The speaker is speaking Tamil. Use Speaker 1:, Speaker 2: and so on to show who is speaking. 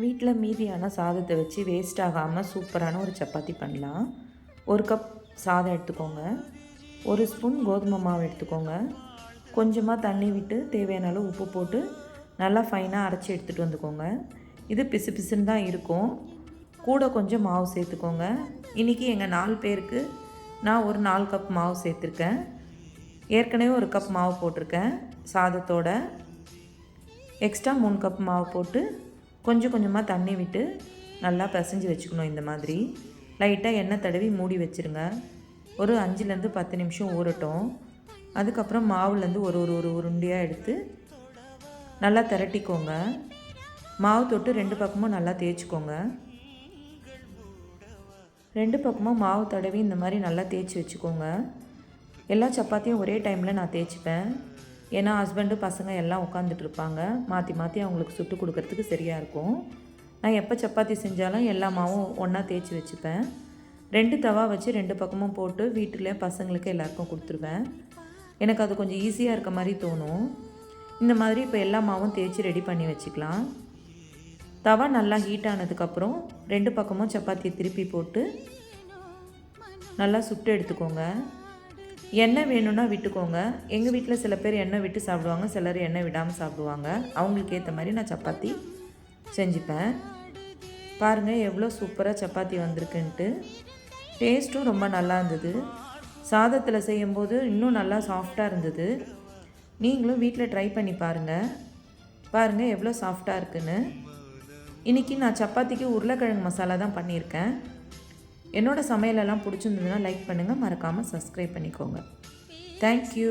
Speaker 1: வீட்டில் மீதியான சாதத்தை வச்சு வேஸ்ட் ஆகாமல் சூப்பரான ஒரு சப்பாத்தி பண்ணலாம். ஒரு கப் சாதம் எடுத்துக்கோங்க. ஒரு ஸ்பூன் கோதுமை மாவு எடுத்துக்கோங்க. கொஞ்சமாக தண்ணி விட்டு தேவையான அளவு உப்பு போட்டு நல்லா ஃபைனாக அரைச்சி எடுத்துகிட்டு வந்துக்கோங்க. இது பிசு பிசுன்னு தான் இருக்கும். கூட கொஞ்சம் மாவு சேர்த்துக்கோங்க. இன்றைக்கி எங்கள் நாலு பேருக்கு நான் ஒரு நாலு கப் மாவு சேர்த்துருக்கேன். ஏற்கனவே ஒரு கப் மாவு போட்டிருக்கேன். சாதத்தோட எக்ஸ்ட்ரா மூணு கப் மாவு போட்டு கொஞ்சம் கொஞ்சமாக தண்ணி விட்டு நல்லா பிசைஞ்சு வச்சுக்கணும் இந்த மாதிரி. லைட்டாக எண்ணெய் தடவி மூடி வச்சுருங்க. ஒரு அஞ்சுலேருந்து பத்து நிமிஷம் ஊறட்டும். அதுக்கப்புறம் மாவுலேருந்து ஒரு ஒரு ஒரு உருண்டையாக எடுத்து நல்லா திரட்டிக்கோங்க. மாவு தொட்டு ரெண்டு பக்கமும் நல்லா தேய்ச்சிக்கோங்க. ரெண்டு பக்கமும் மாவு தடவி இந்த மாதிரி நல்லா தேய்ச்சி வச்சுக்கோங்க. எல்லா சப்பாத்தியும் ஒரே டைமில் நான் தேய்ச்சிப்பேன். ஏன்னா ஹஸ்பண்டு பசங்க எல்லாம் உட்காந்துட்டு இருப்பாங்க மாற்றி மாற்றி அவங்களுக்கு சுட்டு கொடுக்கறதுக்கு சரியாக இருக்கும். நான் எப்போ சப்பாத்தி செஞ்சாலும் எல்லா மாவும் ஒன்றா தேய்ச்சி வச்சுப்பேன். ரெண்டு தவா வச்சு ரெண்டு பக்கமும் போட்டு வீட்டில் பசங்களுக்கு எல்லாருக்கும் கொடுத்துருவேன். எனக்கு அது கொஞ்சம் ஈஸியாக இருக்க மாதிரி தோணும். இந்த மாதிரி இப்போ எல்லா மாவும் தேய்ச்சி ரெடி பண்ணி வச்சுக்கலாம். தவா நல்லா ஹீட் ஆனதுக்கப்புறம் ரெண்டு பக்கமும் சப்பாத்தியை திருப்பி போட்டு நல்லா சுட்டு எடுத்துக்கோங்க. எண்ணெய் வேணும்னா விட்டுக்கோங்க. எங்கள் வீட்டில் சில பேர் எண்ணெய் விட்டு சாப்பிடுவாங்க சிலர் எண்ணெய் விடாமல் சாப்பிடுவாங்க. அவங்களுக்கு ஏற்ற மாதிரி நான் சப்பாத்தி செஞ்சுப்பேன். பாருங்கள் எவ்வளோ சூப்பராக சப்பாத்தி வந்திருக்குன்ட்டு. டேஸ்ட்டும் ரொம்ப நல்லா இருந்தது. சாதத்தில் செய்யும்போது இன்னும் நல்லா சாஃப்டாக இருந்தது. நீங்களும் வீட்டில் ட்ரை பண்ணி பாருங்கள் பாருங்கள் எவ்வளோ சாஃப்டாக இருக்குன்னு. இன்றைக்கி நான் சப்பாத்திக்கு உருளைக்கிழங்கு மசாலா தான் பண்ணியிருக்கேன். என்னோடய சமையலெல்லாம் பிடிச்சிருந்ததுன்னா லைக் பண்ணுங்கள் மறக்காமல் சப்ஸ்கிரைப் பண்ணிக்கோங்க. தேங்க்யூ